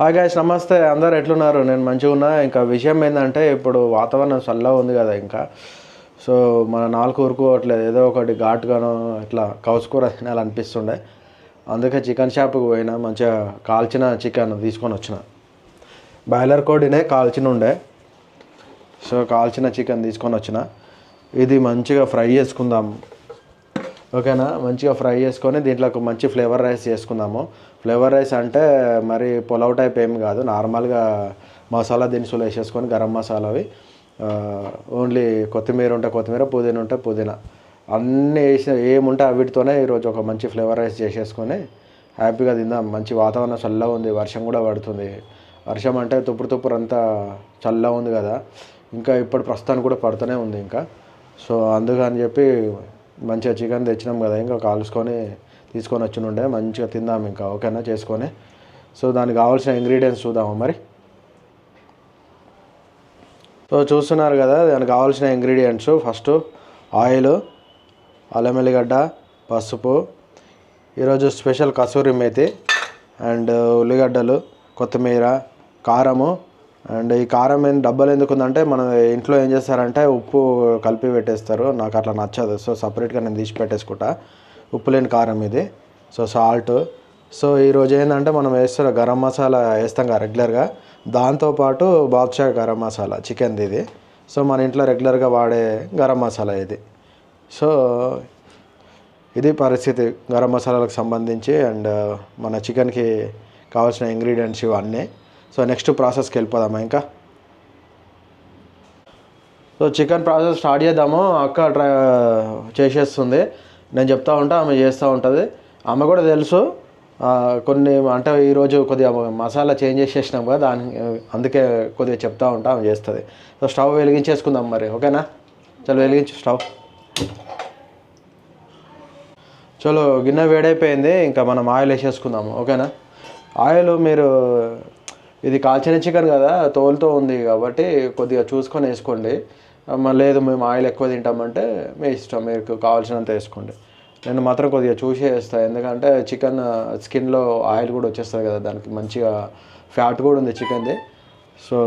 Hi guys నమస్తే. అందరు ఎట్లున్నారు? నేను మంచిగా ఉన్నా. ఇంకా విషయం ఏంటంటే ఇప్పుడు వాతావరణం చల్లగా ఉంది కదా ఇంకా. సో మన నాలుగు ఊరుకోవట్లేదు. ఏదో ఒకటి ఘాటుగానో ఇట్లా కౌసుకూర తినాలనిపిస్తుండే. అందుకే చికెన్ షాప్కి పోయినా మంచిగా కాల్చిన చికెన్ తీసుకొని వచ్చిన. బాయిలర్ కోడినే కాల్చిన ఉండే సో కాల్చిన చికెన్ తీసుకొని వచ్చిన. ఇది మంచిగా ఫ్రై చేసుకుందాం. ఓకేనా? మంచిగా ఫ్రై చేసుకొని దీంట్లో ఒక మంచి ఫ్లేవర్ రైస్ చేసుకుందాము. ఫ్లేవర్ రైస్ అంటే మరి పులావ్ టైప్ ఏం కాదు. నార్మల్గా మసాలా దినుసులు వేసేసుకొని గరం మసాలా అవి ఓన్లీ కొత్తిమీర ఉంటే కొత్తిమీర పుదీనా ఉంటే పుదీనా. అన్నీ వేసి ఏముంటే వీటితోనే ఈరోజు ఒక మంచి ఫ్లేవర్ రైస్ చేసేసుకొని హ్యాపీగా తిందాం. మంచి వాతావరణం చల్లగా ఉంది. వర్షం కూడా పడుతుంది. వర్షం అంటే తుప్పుడు తుప్పుడు అంతా చల్లగా ఉంది కదా. ఇంకా ఇప్పుడు ప్రస్తుతానికి కూడా పడుతూనే ఉంది ఇంకా. సో అందుకని చెప్పి మంచిగా చికెన్ తెచ్చినాం కదా ఇంకా కాల్చుకొని తీసుకొని వచ్చి ఉండే మంచిగా తిందాం ఇంకా ఓకేనా చేసుకొని. సో దానికి కావాల్సిన ఇంగ్రీడియంట్స్ చూద్దాము మరి? సో చూస్తున్నారు కదా దానికి కావాల్సిన ఇంగ్రీడియంట్స్ ఫస్ట్ ఆయిల్ అల్లం వెల్లిగడ్డ పసుపు ఈరోజు స్పెషల్ కసూరి మేతి అండ్ ఉల్లిగడ్డలు కొత్తిమీర కారము అండ్ ఈ కారం ఏం డబ్బాలు ఎందుకు ఉందంటే మన ఇంట్లో ఏం చేస్తారంటే ఉప్పు కలిపి పెట్టేస్తారు. నాకు అట్లా నచ్చదు. సో సపరేట్గా నేను తీసి పెట్టేసుకుంటా. ఉప్పు లేని కారం ఇది. సో సాల్ట్ సో ఈరోజు ఏంటంటే మనం వేస్తున్న గరం మసాలా వేస్తాం కదా రెగ్యులర్గా దాంతోపాటు బాద్షా గరం మసాలా చికెన్ది ఇది. సో మన ఇంట్లో రెగ్యులర్గా వాడే గరం మసాలా ఇది. సో ఇది పరిస్థితి గరం మసాలాలకు సంబంధించి అండ్ మన చికెన్కి కావాల్సిన ఇంగ్రీడియంట్స్ ఇవన్నీ. సో నెక్స్ట్ ప్రాసెస్కి వెళ్ళిపోదామా ఇంకా? సో చికెన్ ప్రాసెస్ స్టార్ట్ చేద్దాము. అక్క ట్రై చేసేస్తుంది. నేను చెప్తా ఉంటా ఆమె చేస్తూ ఉంటుంది. ఆమె కూడా తెలుసు. కొన్ని అంటే ఈరోజు కొద్దిగా మసాలా చేంజ్ చేసేసినాం కదా దాని అందుకే కొద్దిగా చెప్తా ఉంటా ఆమె చేస్తుంది. సో స్టవ్ వెలిగించేసుకుందాం మరి ఓకేనా? చలో వెలిగించు స్టవ్. చలో గిన్నె వేడైపోయింది ఇంకా మనం ఆయిల్ వేసేసుకుందాము ఓకేనా? ఆయిల్ మీరు ఇది కాల్చిన చికెన్ కదా తోలుతో ఉంది కాబట్టి కొద్దిగా చూసుకొని వేసుకోండి. లేదు మేము ఆయిల్ ఎక్కువ తింటామంటే మీ ఇష్టం మీకు కావాల్సినంత వేసుకోండి. నేను మాత్రం కొద్దిగా చూసి వేస్తాను ఎందుకంటే చికెన్ స్కిన్లో ఆయిల్ కూడా వచ్చేస్తుంది కదా దానికి మంచిగా ఫ్యాట్ కూడా ఉంది చికెన్ది. సో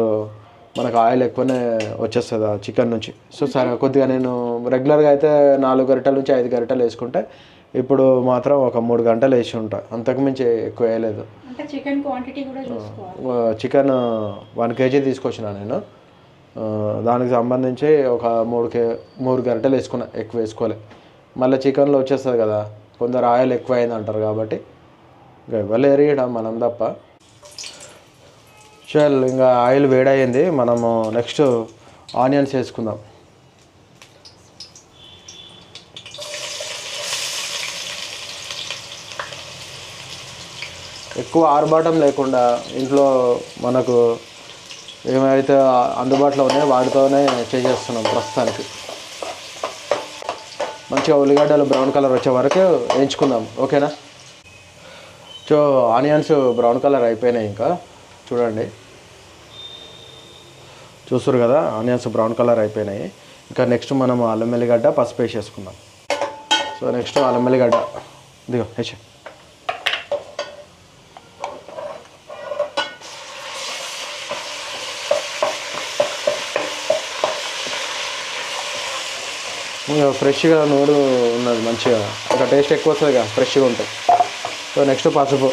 మనకు ఆయిల్ ఎక్కువనే వచ్చేస్తుంది ఆ చికెన్ నుంచి. సో సరే కొద్దిగా నేను రెగ్యులర్గా అయితే నాలుగు గరిటెల నుంచి ఐదు గరిటెలు వేసుకుంటే ఇప్పుడు మాత్రం ఒక మూడు గంటలు వేసి ఉంటా. అంతకుమించి ఎక్కువ వేయలేదు. చికెన్ క్వాంటిటీ కూడా చూసుకోవాలి. చికెన్ వన్ కేజీ తీసుకొచ్చిన నేను. దానికి సంబంధించి ఒక మూడు కే మూడు గరిటెలు వేసుకున్నా ఎక్కువ వేసుకోలే. మళ్ళీ చికెన్లో వచ్చేస్తుంది కదా కొందరు ఆయిల్ ఎక్కువ అయింది అంటారు కాబట్టి ఇంకా ఇవ్వలేరు ఈడ మనం తప్ప. చల్ ఇంకా ఆయిల్ వేడయింది. మనము నెక్స్ట్ ఆనియన్స్ వేసుకుందాం. ఎక్కువ ఆర్భాటం లేకుండా ఇంట్లో మనకు ఏమైతే అందుబాటులో ఉన్నాయో వాటితోనే చేసేస్తున్నాం ప్రస్తుతానికి. మంచిగా ఉల్లిగడ్డలు బ్రౌన్ కలర్ వచ్చే వరకు వేయించుకుందాం. ఓకేనా? సో ఆనియన్స్ బ్రౌన్ కలర్ అయిపోయినాయి ఇంకా. చూడండి. చూస్తారు కదా ఆనియన్స్ బ్రౌన్ కలర్ అయిపోయినాయి. ఇంకా నెక్స్ట్ మనం అల్లం వెల్లిగడ్డ పసుపు వేసేసుకుందాం. సో నెక్స్ట్ అల్లం వెల్లిగడ్డ. ఇదిగో వేసే కొంచెం ఫ్రెష్గా నూరు ఉన్నది మంచిగా. ఇంకా టేస్ట్ ఎక్కువ వస్తుంది కదా ఫ్రెష్గా ఉంటాయి సో నెక్స్ట్ పసుపు.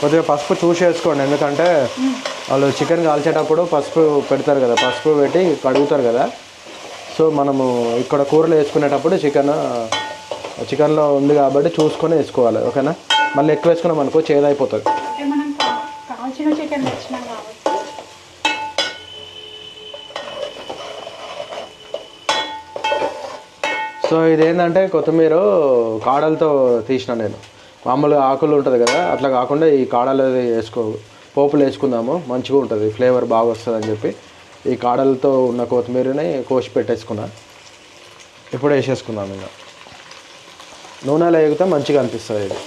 కొద్దిగా పసుపు చూసి వేసుకోండి ఎందుకంటే వాళ్ళు చికెన్ కాల్చేటప్పుడు పసుపు పెడతారు కదా పసుపు పెట్టి కడుగుతారు కదా. సో మనము ఇక్కడ కూరలు వేసుకునేటప్పుడు చికెన్ చికెన్లో ఉంది కాబట్టి చూసుకొని వేసుకోవాలి ఓకేనా? మళ్ళీ ఎక్కువ వేసుకున్నాం అనుకో చేదైపోతుంది అంటే మనం కా- కాల్చిన చికెన్ తెచ్చినాం కాబట్టి సో ఇదేంటంటే కొత్తిమీర కాడలతో తీసిన నేను. మామూలుగా ఆకులు ఉంటుంది కదా అట్లా కాకుండా ఈ కాడలు వేసుకో పోపులు వేసుకుందాము మంచిగా ఉంటుంది ఫ్లేవర్ బాగా వస్తుంది అని చెప్పి. ఈ కాడలతో ఉన్న కొత్తిమీరని కోసి పెట్టేసుకున్నా. ఇప్పుడు వేసేసుకున్నాను ఇంకా. నూనెలో వేగితే మంచిగా అనిపిస్తుంది ఇది.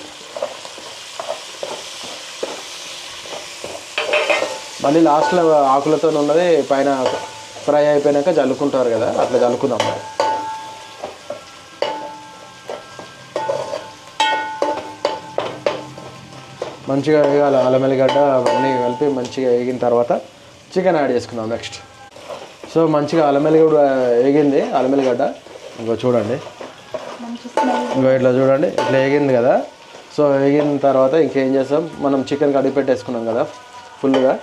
మళ్ళీ లాస్ట్లో ఆకులతో ఉన్నది పైన ఫ్రై అయిపోయినాక జల్లుకుంటారు కదా అట్లా జల్లుకుందాం. మంచిగా వేగాలి అల్లం ఎల్లిగడ్డ అవన్నీ కలిపి మంచిగా వేగిన తర్వాత చికెన్ యాడ్ చేసుకుందాం నెక్స్ట్ సో మంచిగా అల్లం ఎల్లిగడ్డ వేగింది అల్లం ఎల్లిగడ్డ ఇంకో చూడండి. ఇంకో ఇట్లా చూడండి ఇట్లా వేగింది కదా. సో వేగిన తర్వాత ఇంకేం చేస్తాం మనం చికెన్ కడిగి పెట్టేసుకున్నాం కదా ఫుల్గా.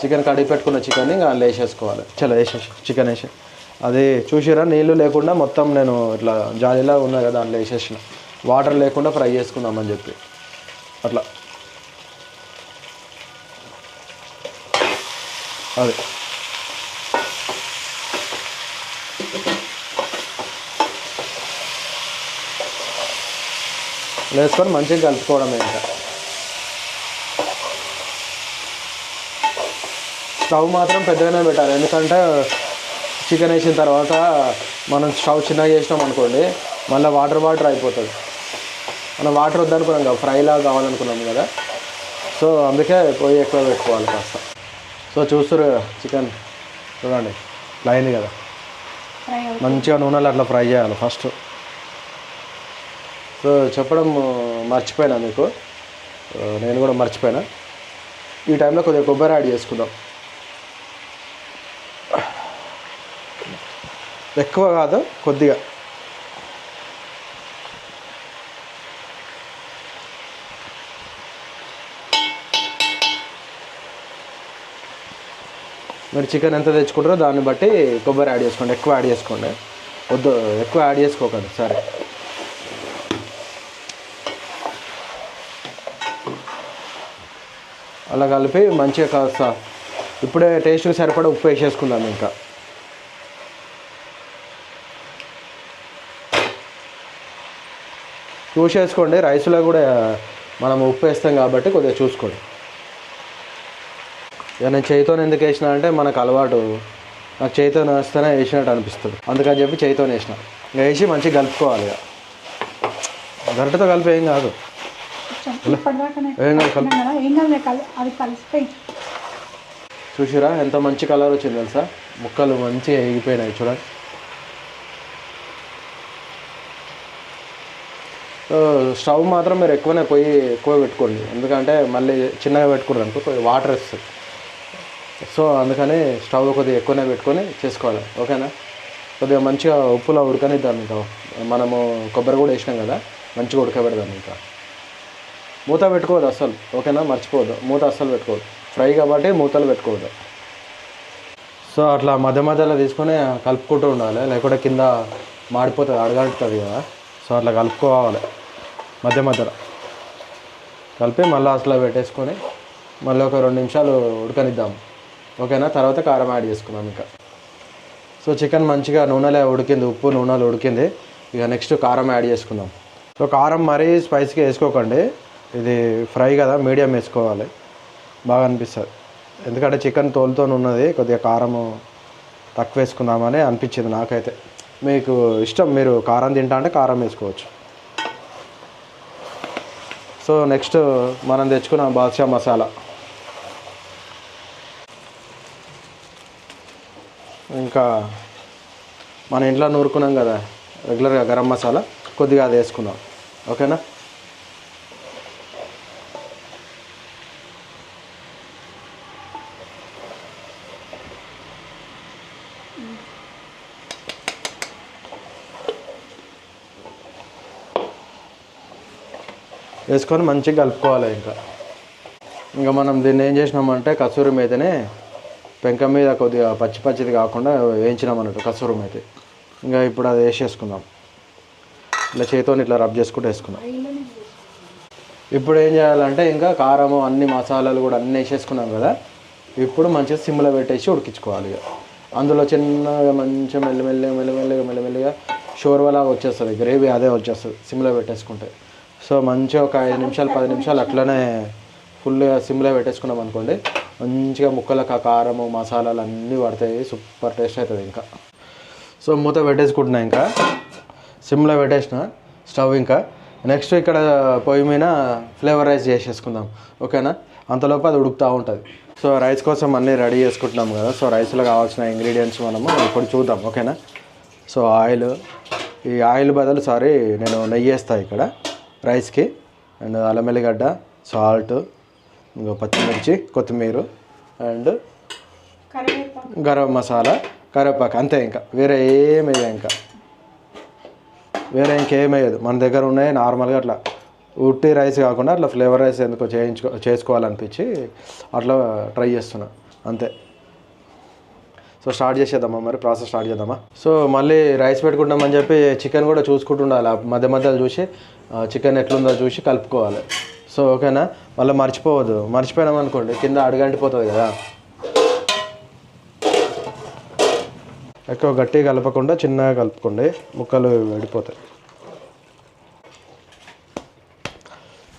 చికెన్ కడిగి పెట్టుకున్న చికెన్ ఇంకా అందులో వేసేసుకోవాలి. చలో వేసేసి చికెన్ వేసి. అది చూసిరా నీళ్ళు లేకుండా మొత్తం నేను ఇట్లా జాలీలా ఉన్నాయి కదా దాంట్లో వేసేసిన. వాటర్ లేకుండా ఫ్రై చేసుకుందామని చెప్పి. అట్లా. అదే. వేసుకొని మంచిగా కలుపుకోవడమే ఇంకా. స్టవ్ మాత్రం పెద్దగానే పెట్టాలి. ఎందుకంటే చికెన్ వేసిన తర్వాత మనం స్టవ్ చిన్నగా చేసినాం అనుకోండి మళ్ళీ వాటర్ వాటర్ అయిపోతుంది. మనం వాటర్ వద్దనుకున్నాం కదా ఫ్రైలా కావాలనుకున్నాం కదా. సో అందుకే పొయ్యి ఎక్కువ పెట్టుకోవాలి కాస్త. సో చూస్తారు చికెన్. చూడండి ఇట్లా అయింది కదా మంచిగా నూనెలో అట్లా ఫ్రై చేయాలి ఫస్ట్. సో చెప్పడం మర్చిపోయినా మీకు? నేను కూడా మర్చిపోయినా. ఈ టైంలో కొద్దిగా కొబ్బరి యాడ్ చేసుకుందాం. ఎక్కువ కాదు కొద్దిగా. మీరు చికెన్ ఎంత తెచ్చుకుంటారో దాన్ని బట్టి కొబ్బరి యాడ్ చేసుకోండి ఎక్కువ యాడ్ చేసుకోండి. వద్దు ఎక్కువ యాడ్ చేసుకోకండి సరే. అలా కలిపి మంచిగా కాస్త ఇప్పుడే టేస్ట్కి సరిపడా ఉప్పు వేసేసుకుందాం ఇంకా. చూసేసుకోండి రైస్లో కూడా మనం ఉప్పు వేస్తాం కాబట్టి కొద్దిగా చూసుకోండి. ఇక నేను చేయితో ఎందుకు వేసిన అంటే మనకు అలవాటు. నాకు చేయితో వేస్తేనే వేసినట్టు అనిపిస్తుంది. అందుకని చెప్పి చేయితో వేసిన. ఇంకా వేసి మంచిగా కలుపుకోవాలి ఇక. గరిటతో కలిపి ఏం కాదు. ఏం కలుపు. చూసిరా ఎంత మంచి కలర్ వచ్చింది తెలుసా? ముక్కలు మంచిగా ఎగిపోయినాయి చూడండి. స్టవ్ మాత్రం మీరు ఎక్కువనే పొయ్యి ఎక్కువ పెట్టుకోండి. ఎందుకంటే మళ్ళీ చిన్నగా పెట్టుకున్నారు అనుకో వాటర్ వస్తుంది. సో అందుకని స్టవ్ కొద్దిగా ఎక్కువనే పెట్టుకొని చేసుకోవాలి. ఓకేనా? కొద్దిగా మంచిగా ఉప్పులో ఉడకనిద్దాం ఇంకా మనము కొబ్బరి కూడా వేసినాం కదా మంచిగా ఉడకబెడదాం ఇంకా. మూత పెట్టుకోవద్దు అస్సలు ఓకేనా? మర్చిపోవద్దు. మూత అస్సలు పెట్టుకోవద్దు. ఫ్రై కాబట్టి మూతలు పెట్టుకోవద్దు. సో అట్లా మధ్య మధ్యలో తీసుకొని కలుపుకుంటూ ఉండాలి. లేకుంటే కింద మాడిపోతుంది అడగడుతుంది కదా. సో అట్లా కలుపుకోవాలి మధ్య మధ్యలో. కలిపి మళ్ళీ అసలు పెట్టేసుకొని మళ్ళీ ఒక రెండు నిమిషాలు ఉడకనిద్దాం. ఓకేనా? తర్వాత కారం యాడ్ చేసుకున్నాం ఇంకా. సో చికెన్ మంచిగా నూనెలో ఉడికింది ఉప్పు నూనెలో ఉడికింది. ఇక నెక్స్ట్ కారం యాడ్ చేసుకుందాం. సో కారం మరీ స్పైసీగా వేసుకోకండి. ఇది ఫ్రై కదా మీడియం వేసుకోవాలి. బాగా అనిపిస్తుంది. ఎందుకంటే చికెన్ తోలుతో ఉన్నది కొద్దిగా కారము తక్కువ వేసుకుందామని అనిపించింది నాకైతే. మీకు ఇష్టం మీరు కారం తింటా అంటే కారం వేసుకోవచ్చు. సో నెక్స్ట్ మనం తెచ్చుకున్న బాద్షా మసాలా. ఇంకా మన ఇంట్లో నూరుకున్నాం కదా రెగ్యులర్గా గరం మసాలా కొద్దిగా అది వేసుకుందాం. ఓకేనా? వేసుకొని మంచిగా కలుపుకోవాలి ఇంకా. ఇంకా మనం దీన్ని ఏం చేసినామంటే కసూరి మీదనే పెంక మీద కొద్దిగా పచ్చి పచ్చిది కాకుండా వేయించినాం అన్నట్టు కసూరం అయితే ఇంకా ఇప్పుడు అది వేసేసుకుందాం. ఇలా చేతితో ఇట్లా రబ్ చేసుకుంటూ వేసుకుందాం. ఇప్పుడు ఏం చేయాలంటే ఇంకా కారము అన్ని మసాలాలు కూడా అన్నీ వేసేసుకున్నాం కదా. ఇప్పుడు మంచిగా సిమ్లో పెట్టేసి ఉడికించుకోవాలి ఇక. అందులో చిన్నగా మంచిగా మెల్లమెల్లగా మెల్లమెల్లగా మెల్లమెల్లగా షోర్వలాగా వచ్చేస్తుంది గ్రేవీ అదే వచ్చేస్తుంది సిమ్లో పెట్టేసుకుంటే. సో మంచిగా ఒక ఐదు నిమిషాలు పది నిమిషాలు అట్లనే ఫుల్గా సిమ్లో పెట్టేసుకున్నాం అనుకోండి మంచిగా ముక్కలకు ఆ కారము మసాలాలు అన్నీ పడతాయి సూపర్ టేస్ట్ అవుతుంది ఇంకా. సో మూత పెట్టేసుకుంటున్నా ఇంకా. సిమ్లో పెట్టేసిన స్టవ్ ఇంకా. నెక్స్ట్ ఇక్కడ పొయ్యి మీద ఫ్లేవర్ రైస్ చేసేసుకుందాం. ఓకేనా? అంతలోపు అది ఉడుకుతూ ఉంటుంది. సో రైస్ కోసం అన్నీ రెడీ చేసుకుంటున్నాం కదా. సో రైస్లో కావాల్సిన ఇంగ్రీడియంట్స్ మనము ఇప్పుడు చూద్దాం. ఓకేనా? సో ఆయిల్ ఈ ఆయిల్ బదులు సారీ నేను నెయ్యి వేస్తాను ఇక్కడ రైస్కి. అండ్ అల్లం వెల్లిగడ్డ సాల్ట్ ఇంకో పచ్చిమిర్చి కొత్తిమీర అండ్ గరం మసాలా కరివేపాకు అంతే ఇంకా. వేరే ఏం ఇంకా. వేరే ఇంకేం మన దగ్గర ఉన్నాయి నార్మల్గా అట్లా. ఉట్టి రైస్ కాకుండా అట్లా ఫ్లేవర్ రైస్ ఎందుకో చేయించుకో చేసుకోవాలనిపించి అట్లా ట్రై చేస్తున్నా. అంతే. సో స్టార్ట్ చేసేద్దామా మరి? ప్రాసెస్ స్టార్ట్ చేద్దామా? సో మళ్ళీ రైస్ పెట్టుకుంటామని చెప్పి చికెన్ కూడా చూసుకుంటుండాలి. మధ్య మధ్యలో చూసి చికెన్ ఎట్లుందో చూసి కలుపుకోవాలి. సో ఓకేనా? మళ్ళీ మర్చిపోవద్దు. మర్చిపోయినాం అనుకోండి కింద అడుగంటిపోతుంది కదా. ఎక్కువ గట్టిగా కలపకుండా చిన్నగా కలుపుకోండి. ముక్కలు విడిపోతాయి.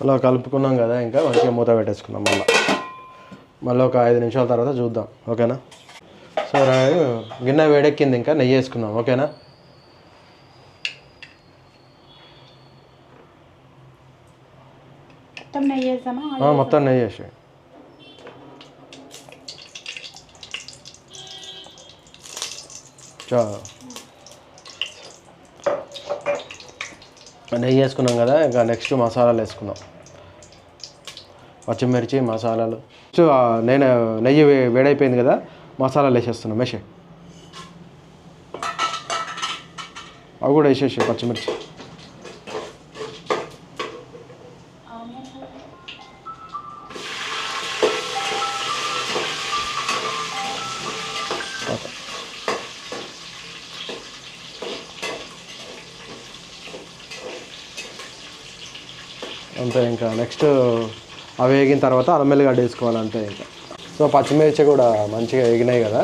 అలా కలుపుకున్నాం కదా ఇంకా మంచిగా మూత పెట్టేసుకున్నాం మళ్ళీ. మళ్ళీ ఒక ఐదు నిమిషాల తర్వాత చూద్దాం. ఓకేనా? సో గిన్నె వేడెక్కింది ఇంకా నెయ్యి వేసుకున్నాం. ఓకేనా? ఆ, మొత్తం నెయ్యి వేసి చా. నెయ్యి వేసుకున్నాం కదా ఇంకా నెక్స్ట్ మసాలాలు వేసుకుందాం పచ్చిమిర్చి మసాలాలు. నేను నెయ్యి వేడైపోయింది కదా మసాలాలు వేసేస్తున్నాం వేసే అవి కూడా వేసేసి పచ్చిమిర్చి. అంతే ఇంకా. నెక్స్ట్ అవి వేగిన తర్వాత అల్లం వెల్లిగడ్డ వేసుకోవాలి అంతే ఇంకా. సో పచ్చిమిర్చి కూడా మంచిగా వేగినాయి కదా.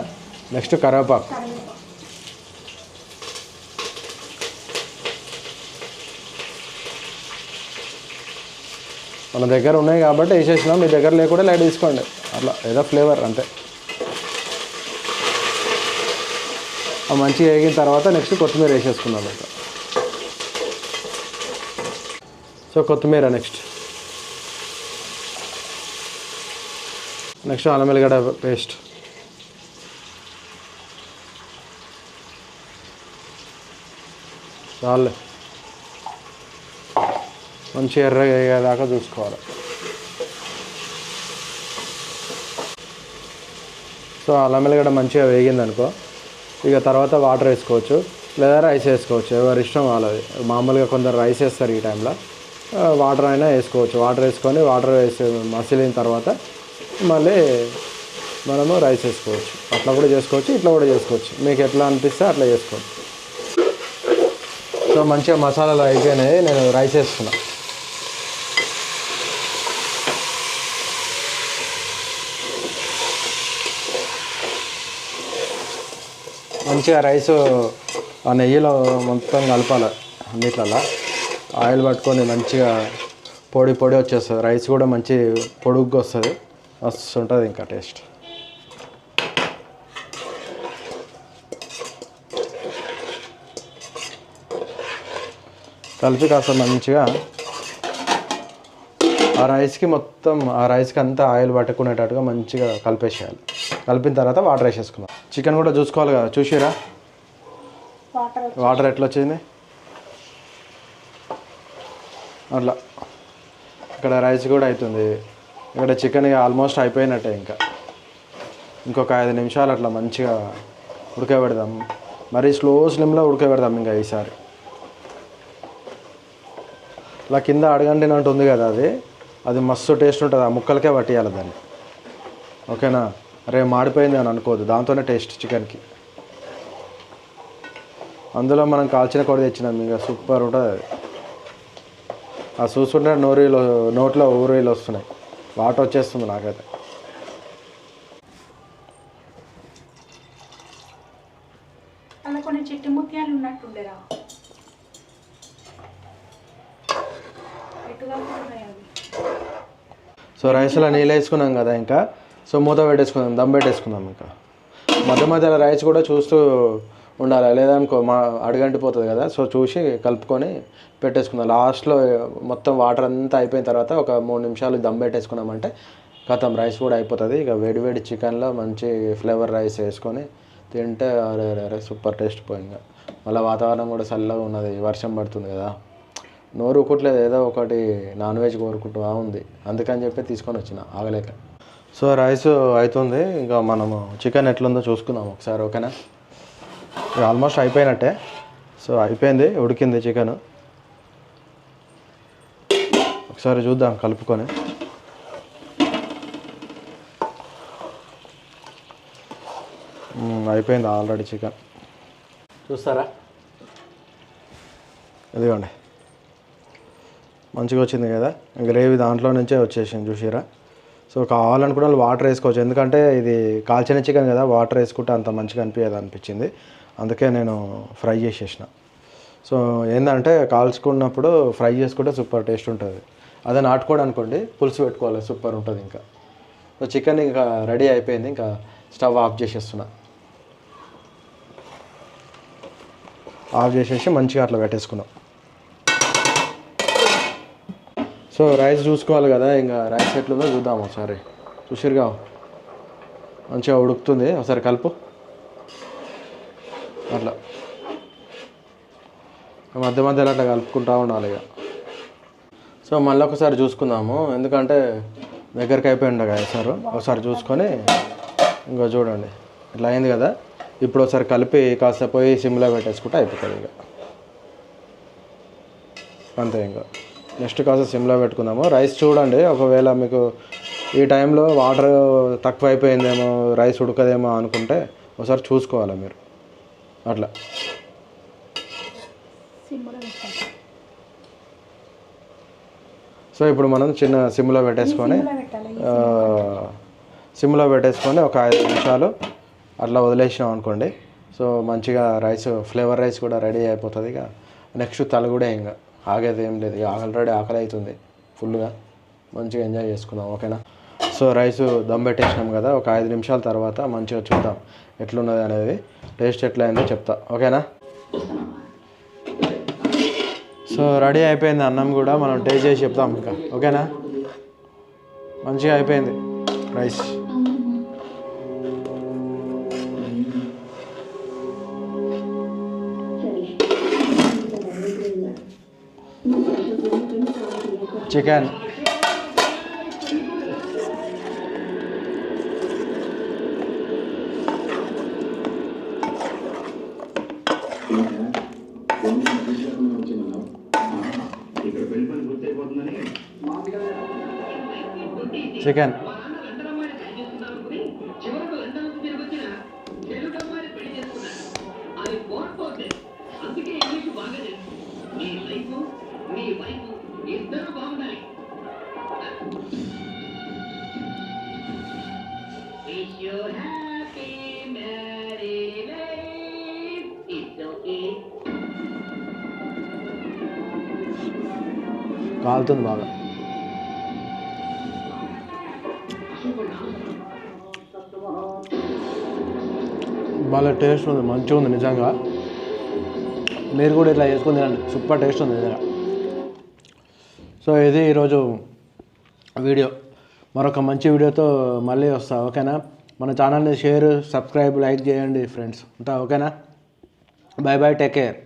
నెక్స్ట్ కరివేపాకు. మన దగ్గర ఉన్నాయి కాబట్టి వేసేసినాం. మీ దగ్గర లేకుండా లైట్ తీసుకోండి. అట్లా ఏదో ఫ్లేవర్ అంతే. ఆ మంచిగా వేగిన తర్వాత నెక్స్ట్ కొత్తిమీర వేసేసుకున్నాం ఇంకా. సో కొత్తిమీర నెక్స్ట్ నెక్స్ట్ అల్లం వెల్లిగడ్డ పేస్ట్ చాలే. మంచి ఎర్రగా అయ్యేదాకా చూసుకోవాలి. సో అల్లం వెల్లిగడ్డ మంచిగా వేగింది అనుకో ఇక తర్వాత వాటర్ వేసుకోవచ్చు. లేదా రైస్ వేసుకోవచ్చు. ఎవరి ఇష్టం వాళ్ళది. మామూలుగా కొందరు రైస్ వేస్తారు ఈ టైంలో వాటర్ అయినా వేసుకోవచ్చు. వాటర్ వేసుకొని వాటర్ వేసి మసిలిన తర్వాత మళ్ళీ మనము రైస్ వేసుకోవచ్చు. అట్లా కూడా చేసుకోవచ్చు ఇట్లా కూడా చేసుకోవచ్చు. మీకు ఎట్లా అనిపిస్తే అట్లా చేసుకోవచ్చు. సో మంచిగా మసాలాలు అయిపోయినాయి. నేను రైస్ వేసుకున్నా. మంచిగా రైస్ ఆ నెయ్యిలో మొత్తం కలపాలి అన్నిట్లలో ఆయిల్ పట్టుకొని మంచిగా పొడి పొడి వచ్చేస్తుంది. రైస్ కూడా మంచి పొడుగ్గా వస్తుంది. మస్తు ఉంటుంది ఇంకా టేస్ట్. కలిపి కాస్త మంచిగా ఆ రైస్కి మొత్తం ఆ రైస్కి అంతా ఆయిల్ పట్టుకునేటట్టుగా మంచిగా కలిపేసేయాలి. కలిపిన తర్వాత వాటర్ వేసేసుకుందాం. చికెన్ కూడా చూసుకోవాలి కదా చూసిరా వాటర్ ఎట్లా వచ్చింది? అట్లా. ఇక్కడ రైస్ కూడా అవుతుంది ఇక్కడ చికెన్ ఆల్మోస్ట్ అయిపోయినట్టే ఇంకా. ఇంకొక ఐదు నిమిషాలు అట్లా మంచిగా ఉడకబెడదాం. మరీ స్లో స్లిమ్లో ఉడకబెడదాం ఇంకా ఈసారి. ఇలా కింద అడగండినట్టు ఉంది కదా అది. అది మస్తు టేస్ట్ ఉంటుంది. ఆ ముక్కలకే పట్టేయాలి దాన్ని. ఓకేనా? రే మాడిపోయింది అని అనుకోవద్దు. దాంతోనే టేస్ట్ చికెన్కి. అందులో మనం కాల్చిన కొడి తెచ్చినాం ఇంకా సూపర్ ఉంటుంది అది. ఆ చూస్తుంటే నోరీలో నోట్లో ఊరీలు వస్తున్నాయి. వాటర్ వచ్చేస్తుంది నాకైతే. చిట్టి ముత్యాలు ఉన్నట్టుండేరా. సో రైస్లో నీళ్ళు వేసుకున్నాం కదా ఇంకా. సో మూత పెట్టేసుకుందాం దమ్ పెట్టేసుకుందాం ఇంకా. మధ్య మధ్యలో రైస్ కూడా చూస్తూ ఉండాలి? లేదనుకో మా అడుగంటిపోతుంది కదా. సో చూసి కలుపుకొని పెట్టేసుకుందాం. లాస్ట్లో మొత్తం వాటర్ అంతా అయిపోయిన తర్వాత ఒక మూడు నిమిషాలు దమ్ పెట్టేసుకున్నామంటే కథం రైస్ కూడా అయిపోతుంది. ఇక వేడి వేడి చికెన్లో మంచి ఫ్లేవర్ రైస్ వేసుకొని తింటే అరే అరే అరే సూపర్ టేస్ట్ పోయింది మళ్ళీ వాతావరణం కూడా చల్లగా ఉన్నది. వర్షం పడుతుంది కదా. నోరు ఊకట్లేదు ఏదో ఒకటి నాన్ వెజ్ కోరుకుంటూ ఉంది. అందుకని చెప్పి తీసుకొని వచ్చిన. ఆగలేక. సో రైస్ అవుతుంది ఇంకా మనము చికెన్ ఎట్లుందో చూసుకుందాం ఒకసారి ఓకేనా? ఆల్మోస్ట్ అయిపోయినట్టే. సో అయిపోయింది ఉడికింది చికెన్. ఒకసారి చూద్దాం కలుపుకొని. అయిపోయింది ఆల్రెడీ చికెన్. చూస్తారా? ఇదిగోండి. మంచిగా వచ్చింది కదా? గ్రేవీ దాంట్లో నుంచే వచ్చేసింది చూసిరా సో కావాలనుకున్న వాళ్ళు వాటర్ వేసుకోవచ్చు. ఎందుకంటే ఇది కాల్చిన చికెన్ కదా వాటర్ వేసుకుంటే అంత మంచిగా అనిపించదు అనిపించింది. అందుకే నేను ఫ్రై చేసేసిన. సో ఏంటంటే కాల్చుకున్నప్పుడు ఫ్రై చేసుకుంటే సూపర్ టేస్ట్ ఉంటుంది. అదే నాటుకోవడం అనుకోండి పులుసు పెట్టుకోవాలి సూపర్ ఉంటుంది ఇంకా. సో చికెన్ ఇంకా రెడీ అయిపోయింది ఇంకా స్టవ్ ఆఫ్ చేసేస్తున్నా. ఆఫ్ చేసేసి మంచిగా అట్లా పెట్టేసుకున్నాం. సో రైస్ చూసుకోవాలి కదా ఇంకా రైస్ ఎట్లుందో చూద్దాం ఒకసారి. చూసిరుగా మంచిగా ఉడుకుతుంది ఒకసారి కలుపు. అట్లా. మధ్య మధ్యలో అట్లా కలుపుకుంటా ఉండాలి ఇక. సో మళ్ళీ ఒకసారి చూసుకుందాము. ఎందుకంటే దగ్గరికి అయిపోయి ఉండగా సార్. ఒకసారి చూసుకొని ఇంకో చూడండి. ఇట్లా అయింది కదా. ఇప్పుడు ఒకసారి కలిపి కాస్త పోయి సిమ్లో పెట్టేసుకుంటే అయిపోతుంది ఇక. అంతే ఇంకా. నెక్స్ట్ కాస్త సిమ్లో పెట్టుకుందాము. రైస్ చూడండి. ఒకవేళ మీకు ఈ టైంలో వాటర్ తక్కువ అయిపోయిందేమో రైస్ ఉడకదేమో అనుకుంటే ఒకసారి చూసుకోవాలి మీరు. అట్లా. సో ఇప్పుడు మనం చిన్న సిమ్లో పెట్టేసుకొని సిమ్లో పెట్టేసుకొని ఒక ఐదు నిమిషాలు అట్లా వదిలేసినాం అనుకోండి. సో మంచిగా రైస్ ఫ్లేవర్ రైస్ కూడా రెడీ అయిపోతుంది ఇక. నెక్స్ట్ తలగూడే ఇంకా ఆగేది ఏం లేదు. ఆల్రెడీ ఆకలి అవుతుంది ఫుల్గా. మంచిగా ఎంజాయ్ చేసుకుందాం ఓకేనా? సో రైస్ దమ్ పెట్టేసినాం కదా ఒక ఐదు నిమిషాల తర్వాత మంచిగా చూద్దాం ఎట్లున్నది అనేది. టేస్ట్ ఎట్లా అయిందో చెప్తా. ఓకేనా? సో రెడీ అయిపోయింది అన్నం కూడా మనం టేస్ట్ చేసి చెప్తాం ఇంకా. ఓకేనా? మంచిగా అయిపోయింది రైస్. చికెన్. చికెన్ కాలుతుంది బాగా. బాగా టేస్ట్ ఉంది మంచిగా ఉంది నిజంగా. మీరు కూడా ఇట్లా చేసుకుని తినండి సూపర్ టేస్ట్ ఉంది నిజంగా. సో ఇది ఈరోజు వీడియో. మరొక మంచి వీడియోతో మళ్ళీ వస్తా ఓకేనా? మన ఛానల్ని షేర్ సబ్స్క్రైబ్ లైక్ చేయండి ఫ్రెండ్స్. ఉంటా ఓకేనా? Bye bye take care.